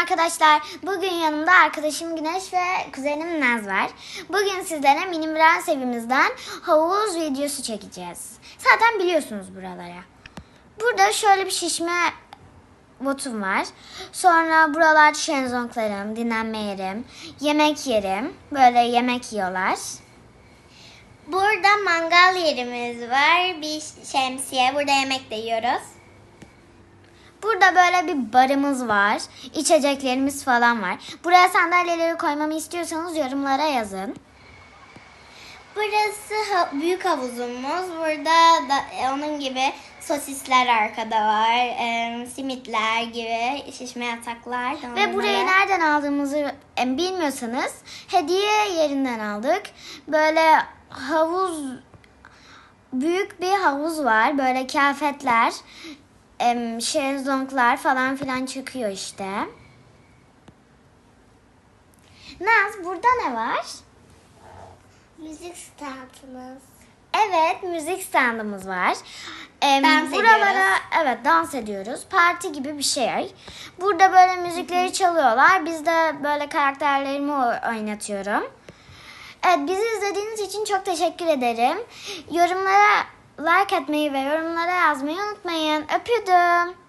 arkadaşlar. Bugün yanımda arkadaşım Güneş ve kuzenim Naz var. Bugün sizlere Mini Prens evimizden havuz videosu çekeceğiz. Zaten biliyorsunuz buralara. Burada şöyle bir şişme botum var. Sonra buralar şezlonglarım, dinlenme yerim, yemek yerim. Böyle yemek yiyorlar. Burada mangal yerimiz var. Bir şemsiye. Burada yemek de yiyoruz. Burada böyle bir barımız var. İçeceklerimiz falan var. Buraya sandalyeleri koymamı istiyorsanız yorumlara yazın. Burası büyük havuzumuz. Burada da e, onun gibi sosisler arkada var. e, simitler gibi şişme yataklar. Ve burayı nereden aldığımızı e, bilmiyorsanız hediye yerinden aldık. Böyle havuz büyük bir havuz var. Böyle kıyafetler, em, şezlonglar falan filan çıkıyor işte. Naz burada ne var? Müzik standımız. Evet, müzik standımız var. Em, Dans buralara ediyoruz. evet dans ediyoruz. Parti gibi bir şey. Burada böyle müzikleri çalıyorlar. Biz de böyle karakterlerimi oynatıyorum. Evet, bizi izlediğiniz için çok teşekkür ederim. Yorumlara like etmeyi ve yorumlara yazmayı unutmayın. Öpüyorum. Bye.